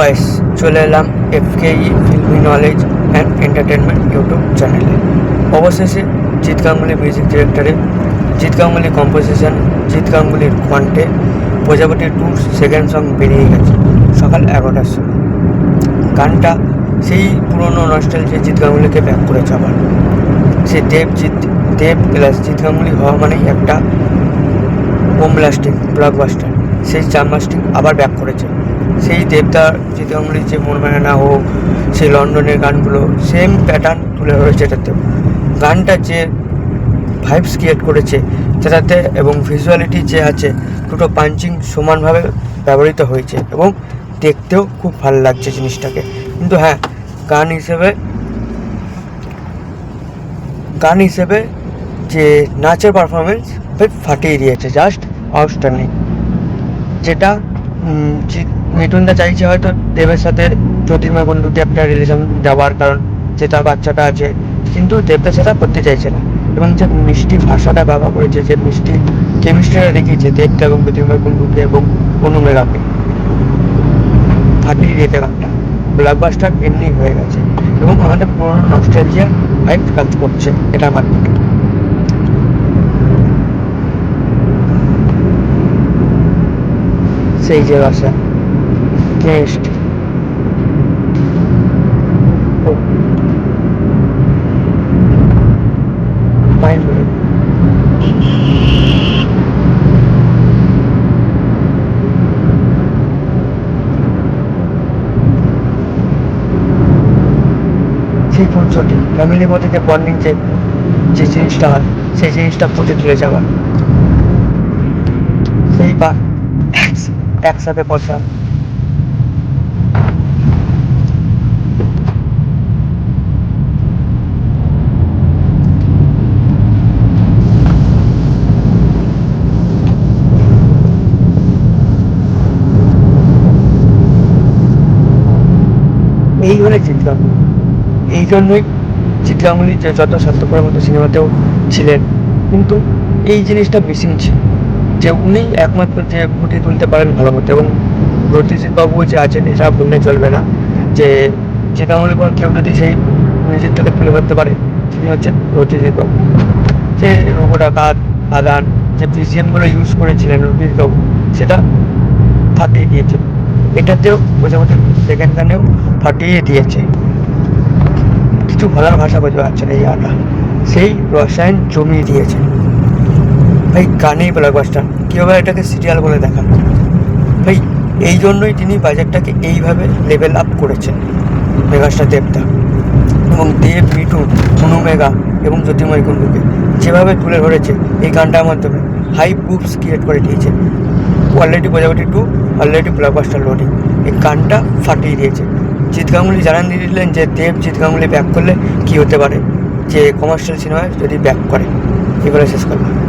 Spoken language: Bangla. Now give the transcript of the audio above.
গাইস চলে এলাম এফকেই filmy knowledge and entertainment YouTube চ্যানেলে অবশেষে জিৎ গাঙ্গুলি মিউজিক ডিরেক্টরে জিৎ গাঙ্গুলি কম্পোজিশন জিৎ গাঙ্গুলির কণ্ঠে প্রজাপতি টু সেকেন্ড সং বেরিয়ে গেছে সকাল এগারোটার সময়। গানটা সেই পুরনো নস্টাইল যে জিৎ গাঙ্গুলিকে ব্যাক করেছে আবার। সে দেব জিৎ দেব প্লাস জিৎ গাঙ্গুলি হওয়া মানেই একটা বোম ব্লাস্টিং ব্লকবাস্টার সেই চার মাস্টিং আবার ব্যাক করেছে। সেই জিৎ গাঙ্গুলির যে মন মানে না হোক, সেই লন্ডনের গানগুলো সেম প্যাটার্ন তুলে ধরেছে এটাতেও গানটা যে ভাইবস ক্রিয়েট করেছে সেটাতে এবং ভিজুয়ালিটি যে আছে, দুটো পাঞ্চিং সমানভাবে ব্যবহৃত হয়েছে এবং দেখতেও খুব ভালো লাগছে জিনিসটাকে। কিন্তু হ্যাঁ গান হিসেবে গান হিসেবে যে নাচের পারফরমেন্স ফাটিয়ে দিয়েছে জাস্ট আউটস্ট্যান্ডিং যেটা মিঠুনদা চাইছে হয়তো দেবের সাথে জ্যোতির্ময় বন্ধুতে একটা রিলেশন দেওয়ার কারণ যে তার বাচ্চাটা আছে। কিন্তু দেবদা সেটা করতে চাইছে না। এবং যে মিষ্টি ভাষাটা ব্যবহার করেছে, যে মিষ্টি কেমিস্ট্রিটা দেখিয়েছে দেবদা এবং জ্যোতির্ময় বন্ধুকে এবং অনুমেগাকে ফাটিয়ে দিতে গানটা ব্লকবাস্টার এমনি হয়ে গেছে। এবং আমাদের পুরোনো নস্টালজিয়া ভাইব কাজ করছে এটার মাধ্যমে সেই যে ভাষা কেমিস্ট্রি মাইন্ড সেই পঞ্চটি ফ্যামিলির মধ্যে যে বন্ডিং যে যে জিনিসটা হয়, সেই জিনিসটা ফুটে তুলে যাওয়া। সেই বা একসাথে বসা। এই হলে জিতলাম এই জন্যই চিত্রাঙ্গুলি যে যত স্বার্থপরের মতো সিনেমাতেও ছিলেন, কিন্তু এই জিনিসটা মিসিং ছিল। যে উনি একমাত্র যে ফুটিয়ে তুলতে পারেন ভালো মতো এবং রতিজিৎ বাবু যে আছেন এটা বললে চলবে না যে চিত্রাঙ্গুলি পর কেউ যদি সেই মিউজিকটাকে তুলে ধরতে পারে, তিনি হচ্ছেন রতিজিৎ বাবু যে রোবটা কাদ আদান যে বিজিএমগুলো ইউজ করেছিলেন রতিজিৎ বাবু সেটা ফাটিয়ে দিয়েছে এটাতেও বোঝা বোঝাবুঝি সেকেন্ড গানেও ফাটিয়ে দিয়েছে। কিছু বলার ভাষা বোঝা যাচ্ছে না এই আটা। সেই রসায়ন জমিয়ে দিয়েছে। ভাই, গানেই ব্লকবাস্টার কীভাবে এটাকে সিরিয়াল বলে দেখান ভাই, এই জন্যই তিনি বাজারটাকে এইভাবে লেভেল আপ করেছেন, মেগাস্টার দেবদা। এবং দেব অনু মেগা এবং জ্যোতির্ময় কুণ্ডুকে যেভাবে তুলে ধরেছে এই গানটার মাধ্যমে হাই বুপস ক্রিয়েট করে দিয়েছে। Already Projapoti two already blockbuster loading এই গানটা ফাটিয়ে দিয়েছে। জিৎ গাঙ্গুলি জানান দিয়ে দিলেন যে, দেব জিৎ গাঙ্গুলি ব্যাক করলে কী হতে পারে? যে কমার্শিয়াল সিনেমায় যদি ব্যাক করে। এবারে শেষ করলাম